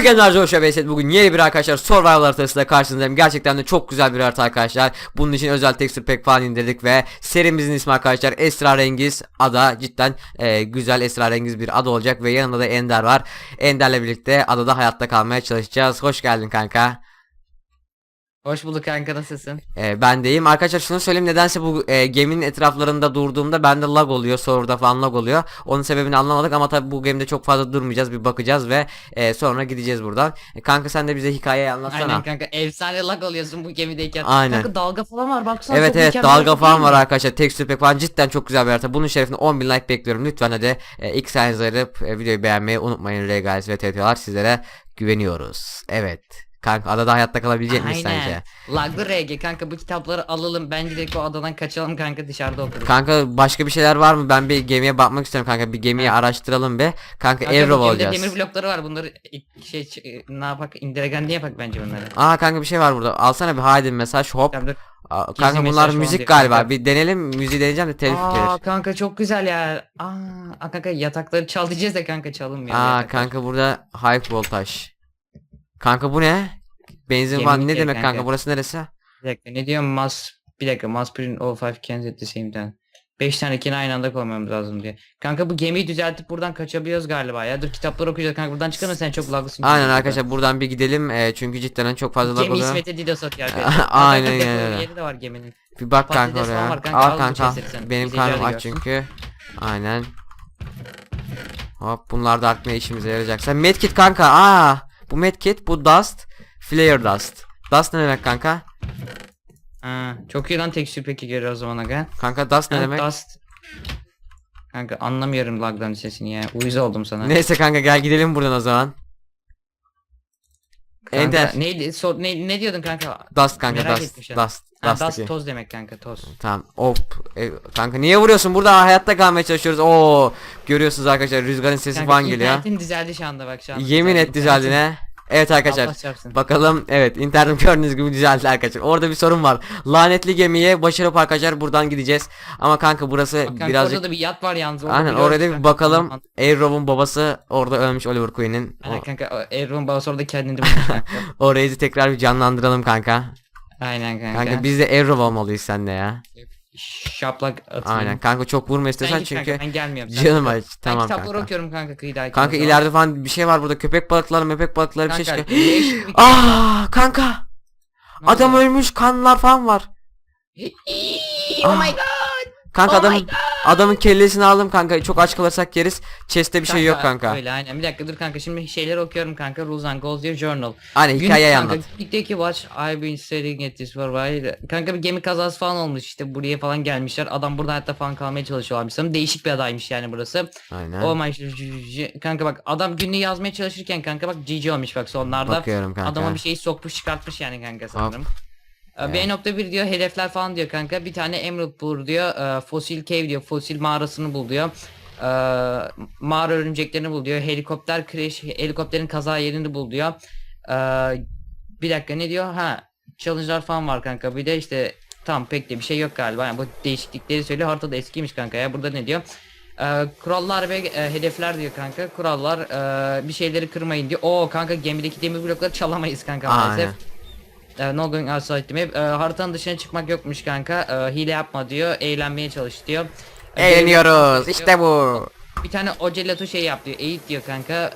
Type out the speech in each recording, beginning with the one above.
Weekendler Joshua Beyset bugün yeni bir arkadaşlar Survival haritasıyla karşınızdayım. Gerçekten de çok güzel bir harita arkadaşlar. Bunun için özel tekstür pek falan indirdik ve serimizin ismi arkadaşlar Esrarengiz Ada. Cidden e, güzel esrarengiz bir ada olacak ve yanında da Ender var. Ender'le birlikte adada hayatta kalmaya çalışacağız. Hoş geldin kanka. Hoş bulduk kanka nasılsın? E, ben deyim. Arkadaşlar şunu söyleyeyim nedense bu e, geminin etraflarında durduğumda bende lag oluyor. Serverda falan lag oluyor. Onun sebebini anlamadık ama tabi bu gemide çok fazla durmayacağız. Bir bakacağız ve e, sonra gideceğiz buradan. E, kanka sen de bize hikayeyi anlatsana. Aynen kanka efsane lag alıyorsun bu gemideyken. Aynen. Kanka dalga falan var baksana Evet evet dalga falan var arkadaşlar. Tekstür pek falan cidden çok güzel bir harita. Bunun şerefine 10.000 like bekliyorum. Lütfen hadi e, ilk sayınızı ayırıp e, videoyu beğenmeyi unutmayın. Regalis ve TT'lar sizlere güveniyoruz. Evet. Kanka adada hayatta kalabilecek miyiz sence? Laglı RG kanka bu kitapları alalım bence direkt o adadan kaçalım kanka dışarıda otururuz. Kanka başka bir şeyler var mı? Ben bir gemiye bakmak istiyorum kanka. Bir gemiyi araştıralım be. Kanka, Kanka Evrov olacağız. demir blokları var bunları şey ne yapak indiregen diye yapak bence bunları. Aa kanka bir şey var burada. Alsana bir haydi mesaj hop. Tamam. Aa, Gizli kanka bunlar müzik galiba. kanka. Bir deneyelim. Müziği deneyeceğim de telif Aa gelir. kanka çok güzel ya. Aa, kanka yatakları çal diyeceğiz de kanka çalınmıyor. Aa yataklar. kanka burada high voltage. Kanka bu ne? Benzin var. Ne demek kanka. kanka. Burası neresi? Bir dakika ne diyorum mas bir dakika mas print all five cans at the same time. 5 tane kini aynı anda koymamız lazım diye. Kanka bu gemiyi düzeltip buradan kaçabiliyoruz galiba ya. Dur kitapları okuyacağız kanka buradan çıkalım sen çok laglısın. Aynen çünkü. arkadaşlar buradan bir gidelim. Ee, çünkü cidden çok fazla lag Gemi oluyor. İsmet'e Didos atıyor arkadaşlar. Aynen Kanka, depo Yeri de var geminin. Bir bak kanka Patates falan oraya. var kanka, Al al kanka. sen. Benim Bizi karnım aç çünkü. Aynen. Hop bunlar da akmaya işimize yarayacak. Sen medkit kanka. Aa, bu medkit bu dust. Flare dust. Dust ne demek kanka? Ha, çok iyi lan tekstür peki geliyor o zaman aga. Kanka dust ne Ha, demek? Dust. Kanka anlamıyorum lagdan sesini ya. Uyuz oldum sana. Neyse kanka gel gidelim buradan o zaman. Kanka, Ender. neydi? Sor, ne, ne diyordun kanka? Dust kanka Merak dust. etmişim. Dust. Ha, Dust. dust iki. toz demek kanka toz. Tamam. Hop. E, kanka niye vuruyorsun? Burada hayatta kalmaya çalışıyoruz. Oo. Görüyorsunuz arkadaşlar rüzgarın sesi Kanka falan geliyor. internetin düzeldi şu anda bak şu anda. Yemin et düzeldi ne? Evet arkadaşlar. Allah çarpsın. Bakalım evet internet gördüğünüz gibi düzeldi arkadaşlar. Orada bir sorun var. Lanetli gemiye başarıp arkadaşlar buradan gideceğiz. Ama kanka burası Bak kanka birazcık orada da bir yat var yalnız. orada Aynen biliyoruz orada bir kanka. bakalım. Arrow'un babası orada ölmüş Oliver Queen'in. O- Aynen kanka Erron babası orada kendini bulmuş kanka. Orayı tekrar bir canlandıralım kanka. Aynen kanka. Kanka biz de Arrow olmalıyız seninle ya. Şaplak atayım. Aynen kanka çok vurma istiyorsan git çünkü kanka ben gelmiyorum. Canım aç. Ben Tamam kitapları kanka. okuyorum kanka kıyıdayken. Kanka zaman. ileride falan bir şey var burada. Köpek balıkları, mepek balıkları bir şey Kanka, çıkıyor. Ah kanka. Ne Adam oldu? ölmüş kanlar falan var. Oh my Ah. god. Kanka Oh my adamın adamın kellesini aldım kanka. Çok aç kalırsak yeriz. Chest'te bir şey yok kanka. Öyle aynen. Bir dakika dur kanka şimdi şeyleri okuyorum kanka. Rules and Goals diyor journal. Hani Günlük hikayeyi kanka, anlat. Günlükteki watch I've been staring at this for a while. Kanka bir gemi kazası falan olmuş işte buraya falan gelmişler. Adam burada hayatta falan kalmaya çalışıyorlarmış. Sanırım değişik bir adaymış yani burası. Aynen. Oh my kanka bak adam günlüğü yazmaya çalışırken kanka bak GG olmuş bak sonlarda. Bakıyorum kanka. Adama bir şey sokmuş çıkartmış yani kanka sanırım. Evet. B.1 diyor hedefler falan diyor kanka. Bir tane Emerald bul diyor. E, fosil cave diyor. Fosil mağarasını bul diyor. E, mağara örümceklerini bul diyor. Helikopter crash helikopterin kaza yerini bul diyor. E, bir dakika ne diyor? Ha challenge'lar falan var kanka. Bir de işte tam pek de bir şey yok galiba. Yani bu değişiklikleri söylüyor. Harita da eskiymiş kanka ya. Burada ne diyor? E, kurallar ve e, hedefler diyor kanka. Kurallar e, bir şeyleri kırmayın diyor. Oo kanka gemideki demir blokları çalamayız kanka maalesef. Uh, no going outside the map. Uh, haritanın dışına çıkmak yokmuş kanka. Uh, hile yapma diyor. Eğlenmeye çalış diyor. Uh, Eğleniyoruz. diyor. İşte bu. Bir tane ocelato şey yap diyor. Eğit diyor kanka.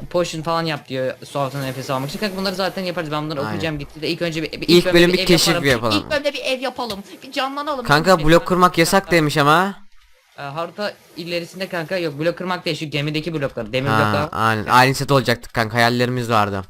Uh, potion falan yap diyor. Soğuktan nefes almak için. Kanka bunları zaten yaparız. Ben bunları Aynen. okuyacağım gitti de ilk önce bir, bir İlk önce bölüm bir ev keşif yaparım. yapalım. İlk bölümde bir ev yapalım. Bir canlanalım. Kanka Bir- blok kırmak yasak demiş ama. Uh, harita ilerisinde kanka yok blok kırmak değil şu gemideki bloklar. Demir bloklar. aynen. Aynı set olacaktık kanka. Hayallerimiz vardı.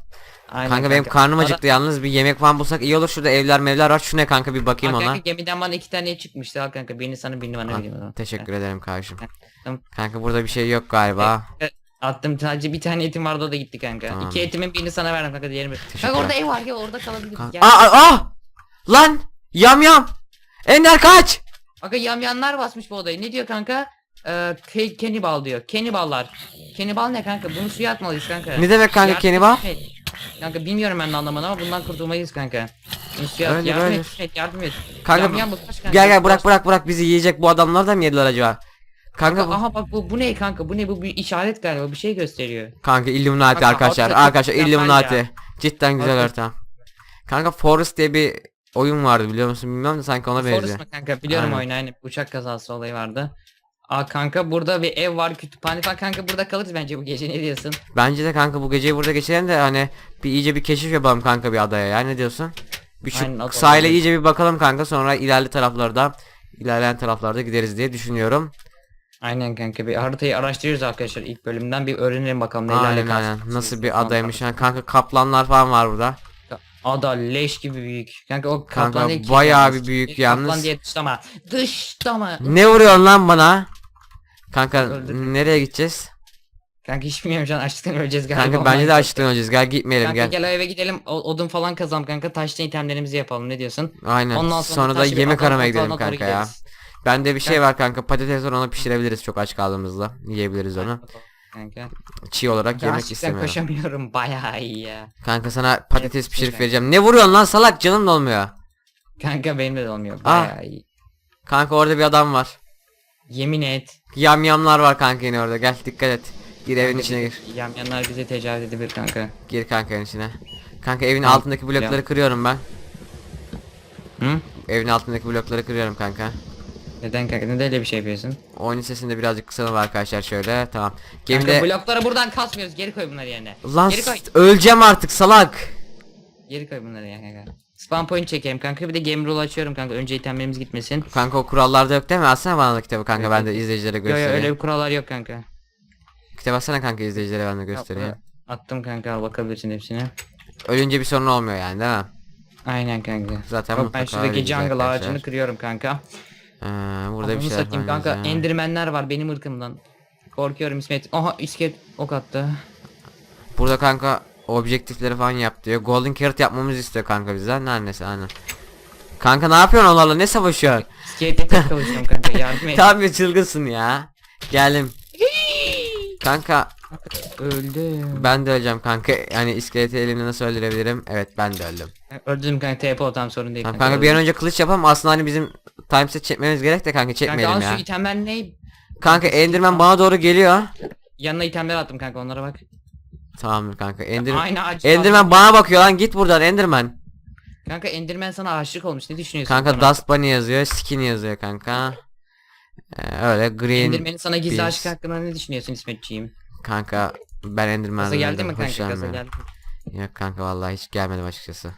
Aynen kanka, benim karnım Ara- acıktı yalnız bir yemek falan bulsak iyi olur. Şurada evler mevler var. Şu ne kanka bir bakayım Aa, ona. kanka gemiden bana iki tane çıkmıştı al kanka birini sana birini bana Ha, vereyim o zaman. Teşekkür ederim kardeşim. Tamam. Kanka burada bir şey yok galiba. E, Attım sadece bir tane etim vardı o da gitti kanka. Tamam. İki etimin birini sana verdim kanka diğerini. Kanka orada ev var ya orada kalabiliriz. Kanka- Gel. Aa, aa, aa! Lan! Yam yam! Ender kaç! Kanka yamyanlar basmış bu odayı. Ne diyor kanka? Ee, ke- Cannibal diyor. Kenniballar. Kennibal ne kanka? Bunu suya atmalıyız kanka. Ne demek kanka Yardım cannibal? et. Kanka bilmiyorum ben de anlamını ama bundan kurtulmayız kanka. Öyle, yardım öyle. et, et, yardım et. Kanka Yamyan bu kaç kanka? gel gel bırak bırak bırak bizi yiyecek bu adamlar da mı yediler acaba? Kanka bu Aha bak bu bu ne kanka? Bu ne? Bu bir işaret galiba. Bir şey gösteriyor. Kanka Illuminati Kanka, arkadaşlar. ortada Arkadaşlar mükemmel Illuminati. Cidden güzel Ortada- harita. Kanka Forest diye bir oyun vardı biliyor musun? Bilmem de sanki ona benziyor. Forest mı kanka? Biliyorum Aynen. oyunu aynı. Uçak kazası olayı vardı. Aa kanka burada bir ev var, kütüphane falan kanka burada kalırız bence bu gece ne diyorsun? Bence de kanka bu geceyi burada geçirelim de hani bir iyice bir keşif yapalım kanka bir adaya ya ne diyorsun? Bir şu Aynen, sahile olabilir. iyice bir bakalım kanka sonra ilerli taraflarda ilerleyen taraflarda gideriz diye düşünüyorum. Aynen kanka bir haritayı araştırıyoruz arkadaşlar ilk bölümden bir öğrenelim bakalım nelerle Aynen aynen. karşılaşacağız. Nasıl bir adaymış yani kanka kaplanlar falan var burada. kanka. Ada leş gibi büyük. Kanka o Kanka, kaplan değil ki bayağı yalnız. bir büyük yalnız. Kaplan diye dışlama. Dışlama. Ne vuruyorsun lan bana? Kanka Öldürdüm. nereye gideceğiz? Kanka hiç bilmiyorum şu an açlıktan öleceğiz galiba. Kanka bence de açlıktan öleceğiz. Gel gitmeyelim Kanka gel. gel. eve gidelim o- odun falan kazalım kanka taşla itemlerimizi yapalım ne diyorsun? Aynen. Ondan sonra, sonra da yemek aramaya gidelim doğru kanka ya. Bende bir şey Kanka- var kanka. Patates var onu pişirebiliriz çok aç kaldığımızda. Yiyebiliriz onu. Kanka. Çiğ olarak yemek Gerçekten istemiyorum. koşamıyorum bayağı iyi ya. Kanka sana patates Evet, pişirip güzel. vereceğim. Ne vuruyorsun lan salak canım da olmuyor. Kanka benim de olmuyor Ah. bayağı iyi. Kanka orada bir adam var. Yemin et. Yamyamlar var kanka yine orada. Gel dikkat et. Gir evin Kanka içine gir. Yamyanlar bize tecavüz edebilir kanka. Gir kanka evin içine. Kanka evin Tamam, altındaki blokları kırıyorum ben. Hı? Evin altındaki blokları kırıyorum kanka. Neden kanka? Neden öyle bir şey yapıyorsun? Oyunun sesinde birazcık kısalım arkadaşlar şöyle. Tamam. Kanka Gemide blokları buradan kasmıyoruz. Geri koy bunları yerine. Lan Geri koy. öleceğim artık salak. Geri koy bunları ya kanka. Spawn point çekelim kanka. Bir de game rule açıyorum kanka. Önce itemlerimiz gitmesin. Kanka o kurallarda yok değil mi? Atsana bana da kitabı kanka ben de izleyicilere Yo yo göstereyim. öyle bir kurallar yok kanka. Kitap atsana kanka izleyicilere ben de göstereyim. Attım kanka al bakabilirsin hepsine. Ölünce bir sorun olmuyor yani değil mi? Aynen kanka. Zaten Bak ben mutlaka şuradaki jungle arkadaşlar. ağacını kırıyorum kanka. Ee, burada bir Ananı şeyler satayım kanka. yazıyor. Endermenler var benim ırkımdan. Korkuyorum İsmet. Aha iskelet ok attı. Burada kanka objektifleri falan yap diyor. Golden Carrot yapmamızı istiyor kanka bizden. Annesi aynen. Kanka ne yapıyorsun onlarla? Ne savaşıyorsun? İskelete tek kavuşuyorum kanka yardım et. Tam bir çılgınsın ya. Geldim. Kanka Öldüm. ben de öleceğim kanka. Yani iskeleti elimle nasıl öldürebilirim? Evet ben de öldüm. Öldüm kanka TP otam sorun değil Kanka, kanka. kanka bir an önce kılıç yapalım. Aslında hani bizim timeset çekmemiz gerek de kanka Kanka çekmeyelim al ya. şu itemler ne? Kanka Enderman bana doğru geliyor. Yanına itemler attım kanka onlara bak. Tamamdır kanka. Ender Aynı ağaç. Enderman bana bakıyor lan git buradan Enderman. Kanka Enderman sana aşık olmuş ne düşünüyorsun? Kanka konu Dust Bunny yazıyor, Skin yazıyor kanka. Ee, öyle Green. Enderman'in sana gizli Beast. aşk hakkında ne düşünüyorsun İsmetciğim? Kanka ben Enderman'dan Gaza geldi mi kanka? Gaza geldi? Yok kanka vallahi hiç gelmedim açıkçası.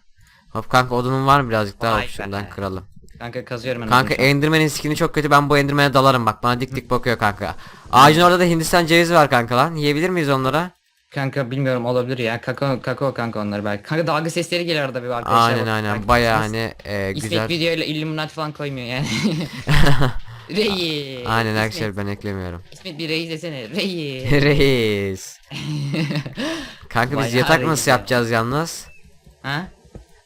Hop kanka odunun var mı birazcık daha Vay şundan kıralım. Kanka kazıyorum ben. Kanka. Enderman'in skini çok kötü ben bu Enderman'e dalarım bak bana dik dik bakıyor kanka. Ağacın orada da Hindistan cevizi var kanka lan yiyebilir miyiz onlara? Kanka bilmiyorum olabilir ya. Kakao kakao kanka onlar belki. Kanka dalga sesleri geliyor arada bir arkadaşlar. Aynen aynen baya İsmet- hani e, İsmet güzel. videoyla Illuminati falan koymuyor yani. Reis. Aynen İsmet- arkadaşlar ben eklemiyorum. İsmet bir reis desene. Reis. Reis. Kanka biz Bayağı yatak reis nasıl ya. yapacağız yalnız? ha?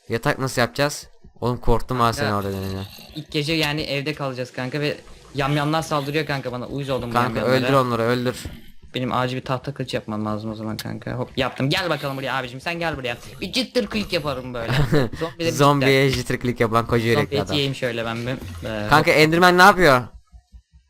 Yatak nasıl yapacağız? Oğlum korktum ha sen Kanka, orada denene. İlk gece yani evde kalacağız kanka ve yamyamlar saldırıyor kanka bana. Uyuz oldum bu Kanka yamyamlara. öldür onları öldür. Benim acil bir tahta kılıç yapmam lazım o zaman kanka. Hop yaptım. Gel bakalım buraya abicim. Sen gel buraya. Bir cıttır klik yaparım böyle. Zombileri Zombiye jitter click yapan koca yürekli adam. yiyeyim şöyle ben bir. Ee, Kanka Enderman ne yapıyor?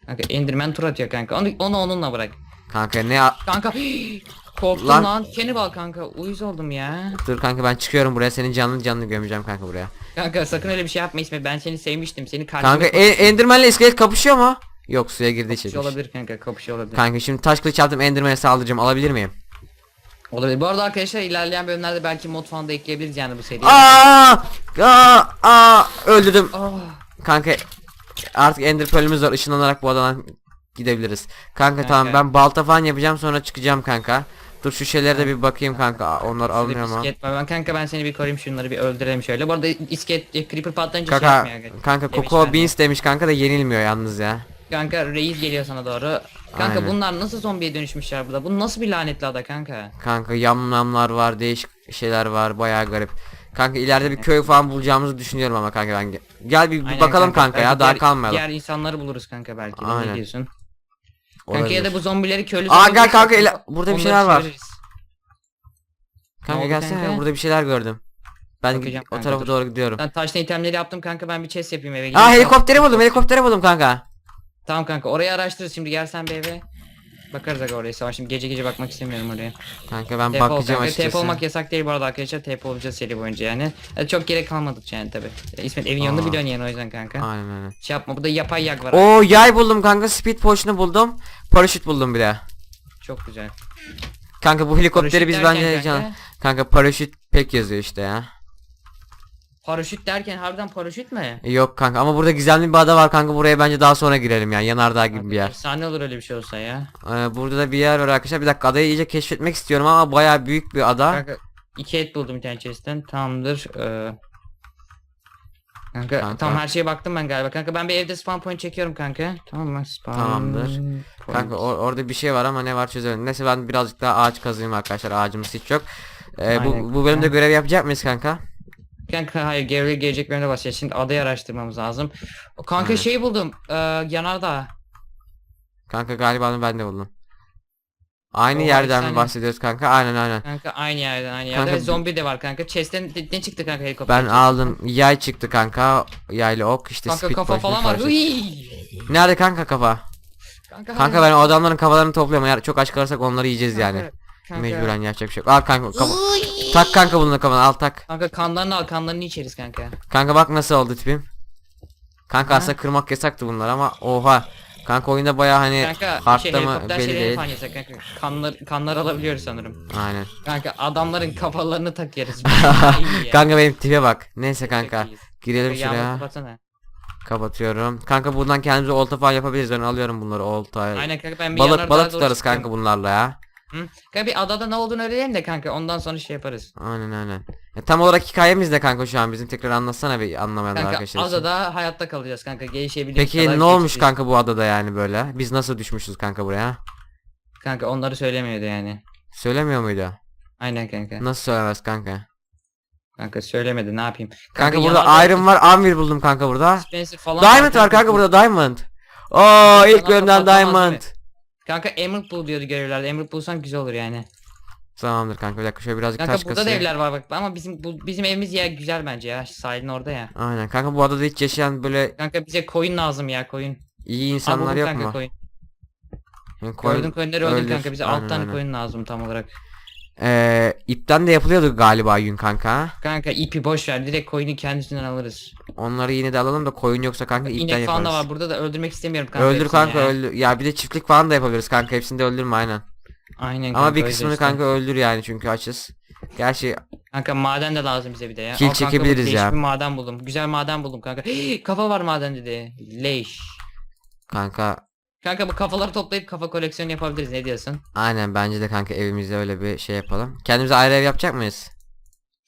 kanka Enderman tur atıyor kanka. Onu, onu onunla bırak. Kanka ne Kanka korktum Lan. lan. Cannibal kanka. Uyuz oldum ya. Dur kanka ben çıkıyorum buraya senin canlı canlı gömeceğim kanka buraya. Kanka sakın öyle bir şey yapma İsmet. Ben seni sevmiştim. Seni kalbime Kanka e- Enderman'le iskelet kapışıyor mu? Yok suya girdi içeri. olabilir kanka. Kapışıyor olabilir. Kanka şimdi taş kılıç aldım Enderman'e saldıracağım alabilir miyim? olabilir. Bu arada arkadaşlar ilerleyen bölümlerde belki mod falan da ekleyebiliriz yani bu seriye. Aa! Aa! Aa! Öldürdüm. Ah. Kanka artık Ender Pearl'ümüz var ışınlanarak bu adadan gidebiliriz. Kanka, tamam Kanka. ben balta falan yapacağım sonra çıkacağım kanka. Dur şu şeylere de bir bakayım kanka. Onlar Şurada alınıyor mu? var. Ben kanka ben seni bir koruyayım şunları bir öldürelim şöyle. Bu arada iskelet e, creeper patlayınca şey Kanka yapmıyor. kanka Demişler Coco. Beans demiş kanka da yenilmiyor yalnız ya. Kanka reis geliyor sana doğru. Kanka Aynen. bunlar nasıl zombiye dönüşmüşler burada? Bu nasıl bir lanetli ada kanka? Kanka yamlamlar var, değişik şeyler var, bayağı garip. Kanka ileride bir köy falan bulacağımızı düşünüyorum ama kanka ben. ge- Gel bir, Aynen bakalım kanka, ya belki daha diğer- kalmayalım. Diğer insanları buluruz kanka belki. de, Aynen. Ne diyorsun? Kanka Olabilir. ya da bu zombileri köylü Aa, gel kanka, ile- burada bir şeyler var. Kanka oldu gelsene kanka? burada bir şeyler gördüm. Ben Bakacağım o kanka, tarafa dur. doğru gidiyorum. Ben taşla itemleri yaptım kanka ben bir chest yapayım eve Aa gideyim. helikopteri buldum, helikopteri buldum kanka. Tamam kanka orayı araştırırız şimdi gel sen bir eve. Bakarız aga oraya savaş. Şimdi gece gece bakmak istemiyorum oraya. Kanka ben TP bakacağım kanka. açıkçası. TP olmak yasak değil bu arada arkadaşlar. TP olacağız seri boyunca yani. E, Çok gerek kalmadıkça yani tabi. İsmet evin yanını Aa. biliyorsun yani o yüzden kanka. Aynen aynen. Şey yapma burada yapay yak var. Oo yay buldum kanka. Speed potion'u buldum. Paraşüt buldum bir de. Çok güzel. Kanka bu helikopteri Paraşüt biz bence kanka? can. Kanka paraşüt pek yazıyor işte ya. Paraşüt derken harbiden paraşüt mü? Yok kanka ama burada gizemli bir ada var kanka buraya bence daha sonra girelim yani yanardağ gibi bir yer. Efsane olur öyle bir şey olsa ya. Ee, burada da bir yer var arkadaşlar bir dakika adayı iyice keşfetmek istiyorum ama bayağı büyük bir ada. Kanka iki et buldum bir tane chest'ten. Tamamdır. Ee... Kanka, Kanka. tamam her şeye baktım ben galiba. Kanka ben bir evde spawn point çekiyorum kanka. Tamam mı? Spawn Tamamdır. point. Kanka or- orada bir şey var ama ne var çözemedim. Neyse ben birazcık daha ağaç kazıyım arkadaşlar ağacımız hiç yok. Ee, bu, Aynen bu bölümde kanka. görev yapacak mıyız kanka? Kanka hayır geriye gelecek bölümde başlayacağız. Şimdi adayı araştırmamız lazım. Kanka Aynen. şey buldum. Ee, yanardağ. Kanka galiba onu ben de buldum. Aynı Oha, yerden mi bahsediyoruz kanka? Aynen aynen. Kanka aynı yerden aynı yerde. Kanka Ve bu- zombi de var kanka. Chest'ten ne- ne çıktı kanka helikopter? Ben aldım yay çıktı kanka. Yaylı ok işte Kanka speed kafa falan var. Nerede kanka kafa? Kanka, Kanka ben o adamların kafalarını topluyorum. Eğer çok aç kalırsak onları yiyeceğiz yani. Kanka. Mecburen yapacak bir şey yok. Al kanka kafa. tak kanka bunu kafana al tak. Kanka kanlarını al kanlarını içeriz kanka. Kanka bak nasıl oldu tipim. Kanka Ha. aslında kırmak yasaktı bunlar ama oha. Kanka oyunda baya hani Kanka hardta şey mı belli değil. falan kanka. Kanlar, kanlar alabiliyoruz sanırım. Aynen. Kanka adamların kafalarını takıyoruz. İyi ya. kanka benim tipe bak. Neyse kanka. Girelim Yağmur şuraya. kapatsana. Kapatıyorum. Kanka buradan kendimize olta falan yapabiliriz. Ben alıyorum bunları olta. Aynen kanka ben bir Balık balık tutarız kanka bunlarla ya. Hı? Kanka bir adada ne olduğunu öğrenelim de kanka ondan sonra şey yaparız. Aynen aynen. Ya, tam olarak hikayemiz de kanka şu an bizim tekrar anlatsana bir anlamayanlar Kanka arkadaşlar. için. adada hayatta kalacağız kanka gelişebildiğimiz Peki ne olmuş kanka bu adada yani böyle? Biz nasıl düşmüşüz kanka buraya? Kanka onları söylemiyordu yani. Söylemiyor muydu? Aynen kanka. Nasıl söylemez kanka? Kanka söylemedi ne yapayım. Kanka, yanardağ- burada iron var, anvil buldum kanka burada. Spencer falan Diamond var kanka burada diamond. Oo ilk bölümden diamond. Kanka emerald bul diyordu görevlerde. Emerald bulsan güzel olur yani. Tamamdır kanka bir dakika şöyle birazcık Kanka taş burada da kasayım. evler var bak ama bizim bu, bizim evimiz ya güzel bence ya sahilin orada ya. Aynen kanka bu adada hiç yaşayan böyle Kanka bize koyun lazım ya koyun. iyi Al insanlar buldum yok kanka mu? koyun. Yani koyun- Gördüm koyunları öldür öldür. kanka bize Aynen, 6 tane aynen. koyun lazım tam olarak. Ee, ipten de yapılıyordu galiba yün kanka. Kanka ipi boş ver direkt koyunu kendisinden alırız. Onları yine de alalım da koyun yoksa kanka ipten İnek falan da var burada da öldürmek istemiyorum kanka. öldür hepsini kanka ya. öldür. Ya bir de çiftlik falan da yapabiliriz kanka hepsini de öldürme aynen. Aynen Ama bir öyle kısmını işte. kanka öldür yani çünkü açız. Gerçi Kanka maden de lazım bize bir de ya. Kil kanka, çekebiliriz bak, ya. bir maden buldum. Güzel maden buldum kanka. Kafa var maden dedi. Leş. kanka Kanka bu kafaları toplayıp kafa koleksiyonu yapabiliriz ne diyorsun? aynen bence de kanka evimizde öyle bir şey yapalım. Kendimize ayrı ev yapacak mıyız?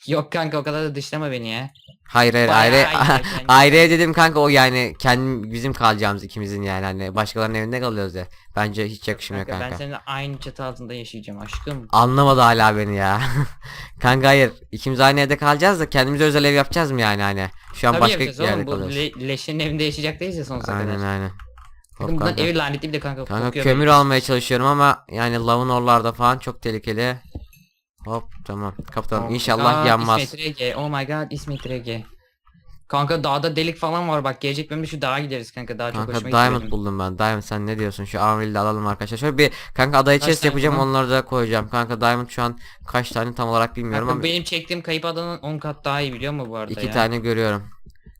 Yok kanka o kadar da dışlama beni ya. Hayır hayır Bayağı ayrı kendimize. ayrı ev dedim kanka o yani kendim bizim kalacağımız ikimizin yani hani başkalarının evinde kalıyoruz ya. Bence hiç yakışmıyor Kanka, kanka. ben seninle aynı çatı altında yaşayacağım aşkım. Anlamadı hala beni ya. kanka hayır ikimiz aynı evde kalacağız da kendimize özel ev yapacağız mı yani hani? Şu an Tabii başka yapacağız yerde oğlum bu kalıyoruz. le- leşin evinde yaşayacak değiliz ya sonsuza Aynen kadar. aynen. Hop buradan kanka. evi lanetli bir de kanka, Kanka kömür böyle. almaya çalışıyorum ama yani lavın oralarda falan çok tehlikeli. Hop tamam kapatalım. Oh İnşallah god, yanmaz. İsmet Rege. Oh my god İsmet Rege. Kanka dağda delik falan var bak gelecek bölümde şu dağa gideriz kanka daha çok Kanka hoşuma diamond gitti. buldum ben. Diamond sen ne diyorsun? Şu Anvil'i de alalım arkadaşlar. Şöyle bir kanka adaya Kaç chest yapacağım var? onları da koyacağım. Kanka diamond şu an kaç tane tam olarak bilmiyorum Kanka ama benim çektiğim kayıp adanın 10 kat daha iyi biliyor musun bu arada iki ya? tane görüyorum.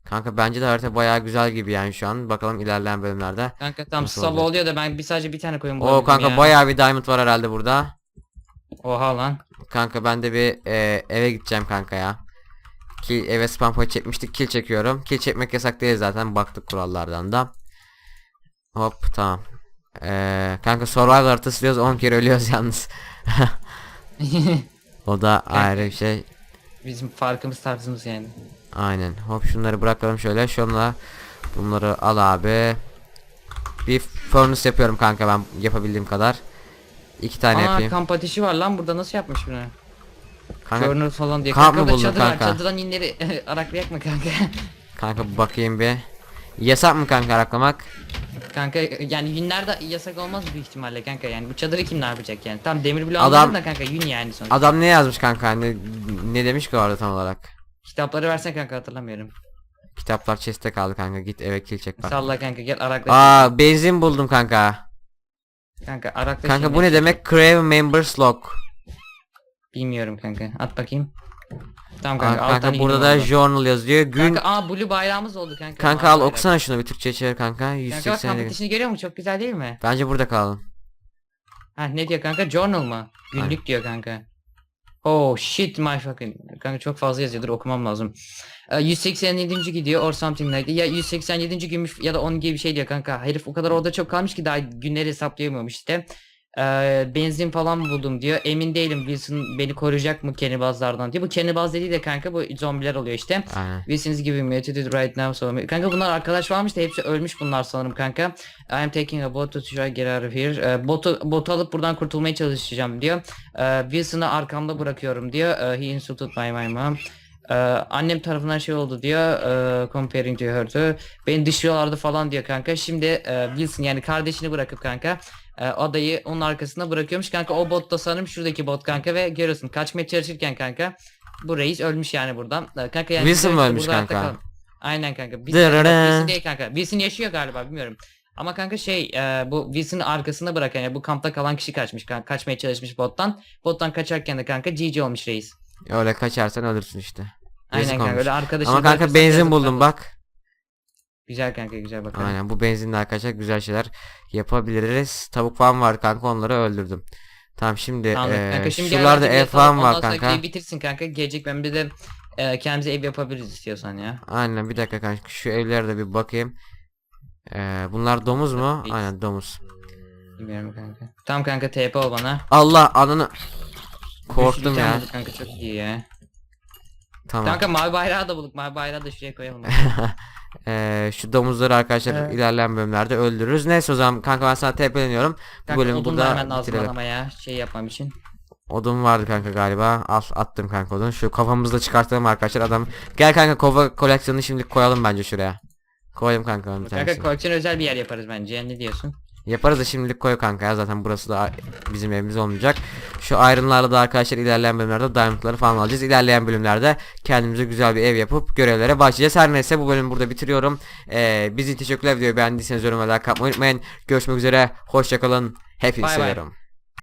Kanka bence de harita bayağı güzel gibi yani şu an. Bakalım ilerleyen bölümlerde. Kanka tam Nasıl olacak? oluyor da ben bir sadece bir tane koyun Oo kanka ya. bayağı bir diamond var herhalde burada. Oha lan. Kanka ben de bir e, eve gideceğim kanka ya. Ki eve spam point çekmiştik. Kill çekiyorum. Kill çekmek yasak değil zaten. Baktık kurallardan da. Hop tamam. Ee, kanka survival haritası diyoruz 10 kere ölüyoruz yalnız. o da ayrı bir şey. Bizim farkımız tarzımız yani. Aynen. Hop şunları bırakalım şöyle. Şunla bunları al abi. Bir furnace yapıyorum kanka ben yapabildiğim kadar. İki tane Aa yapayım. kamp ateşi var lan burada nasıl yapmış bunu? Kanka, Journal falan diye. kamp Kanka mı buldun çadır var. kanka? Çadırdan inleri araklayak mı kanka? kanka bakayım bir. Yasak mı kanka araklamak? kanka yani yünler de yasak olmaz büyük ihtimalle kanka yani bu çadırı kim ne yapacak yani? Tam demir bile Adam- da kanka yün yani sonuçta. Adam ne yazmış kanka? Ne, ne demiş ki orada tam olarak? Kitapları versen kanka hatırlamıyorum. Kitaplar chest'te kaldı kanka. Git eve kill çek bak. Salla kanka gel arakla. Aa benzin buldum kanka. Kanka arakla. Kanka bu ne demek? Crave members lock. Bilmiyorum kanka. At bakayım. Tamam Aa, kanka. kanka alttan burada da orada. journal yazıyor. Gün Kanka aa blue bayrağımız oldu kanka. Kanka al bayrak. okusana şunu bir Türkçe çevir kanka. Kanka bak 180 competition'ı görüyor musun? Çok güzel değil mi? Bence burada kalalım. Ha ne diyor kanka? Journal mı? Günlük Aynen. diyor kanka. Oh shit my fucking. Kanka çok fazla yazıyordur okumam lazım. Ee, 187. gidiyor or something like. Ya 187. günmüş ya da 10 gibi bir şey diyor kanka. Herif o kadar orada çok kalmış ki daha günleri hesaplayamıyormuş işte. Ee, benzin falan buldum diyor. Emin değilim Wilson beni koruyacak mı Kennibazlardan diyor. Bu Kennibaz dediği de kanka bu zombiler oluyor işte. Aynen. Wilson is giving me attitude right now so Kanka bunlar arkadaş varmış da hepsi ölmüş bunlar sanırım kanka. I am taking a boat to try get out of here. Ee, botu, botu alıp buradan kurtulmaya çalışacağım diyor. Ee, Wilson'ı arkamda bırakıyorum diyor. Ee, he insulted my, my mom. Ee, annem tarafından şey oldu diyor. ee, comparing to her to. Beni dışlıyorlardı falan diyor kanka. Şimdi ee, Wilson yani kardeşini bırakıp kanka ee, adayı onun arkasına bırakıyormuş kanka. O bot da sanırım şuradaki bot kanka ve görüyorsun kaçmaya çalışırken kanka bu reis ölmüş yani buradan. Ee, Kanka yani Wilson ölmüş kanka? Aynen kanka. Wilson. Wilson değil kanka. Wilson yaşıyor galiba bilmiyorum. Ama kanka şey e, bu Wilson'ın arkasında bırakan yani bu kampta kalan kişi kaçmış kanka. Kaçmaya çalışmış bottan. Bottan kaçarken de kanka GG olmuş reis. Öyle kaçarsan ölürsün işte. Aynen Yazık kanka olmuş. öyle arkadaşını Ama kanka benzin buldum bak. Güzel kanka güzel bakalım. Aynen bu benzinle arkadaşlar güzel şeyler yapabiliriz. Tavuk falan var kanka onları öldürdüm. Tamam şimdi Tamam eee, kanka şimdi şuralarda ev falan var kanka. bitirsin kanka. Gelecek ben bir de e, kendimize ev yapabiliriz istiyorsan ya. Aynen bir dakika kanka şu evlere de bir bakayım. Eee, bunlar domuz mu? Biz- Aynen domuz. Bilmiyorum kanka. Tamam kanka TP ol bana. Allah ananı. Korktum ya. Kanka çok iyi ya. Tamam. Kanka mavi bayrağı da bulduk. Mavi bayrağı da şuraya koyalım. Eee, şu domuzları arkadaşlar Evet. ilerleyen bölümlerde öldürürüz. Neyse o zaman kanka ben sana TP'leniyorum. Bu Kanka bölümü burada bitirelim. ya şey yapmam için. Odun vardı kanka galiba. Al attım kanka odun. Şu kafamızda çıkartalım arkadaşlar adam. Gel kanka kova koleksiyonunu şimdi koyalım bence şuraya. Koyalım kanka bir Kanka tanesini. koleksiyon özel bir yer yaparız bence. Ne diyorsun? Yaparız da şimdilik koy kanka ya zaten burası da bizim evimiz olmayacak. Şu ayrımlarla da arkadaşlar ilerleyen bölümlerde diamondları falan alacağız. İlerleyen bölümlerde kendimize güzel bir ev yapıp görevlere başlayacağız. Her neyse bu bölümü burada bitiriyorum. Ee, bizi teşekkürler videoyu beğendiyseniz yorum ve like atmayı unutmayın. Görüşmek üzere. Hoşçakalın. Hepinizi seviyorum.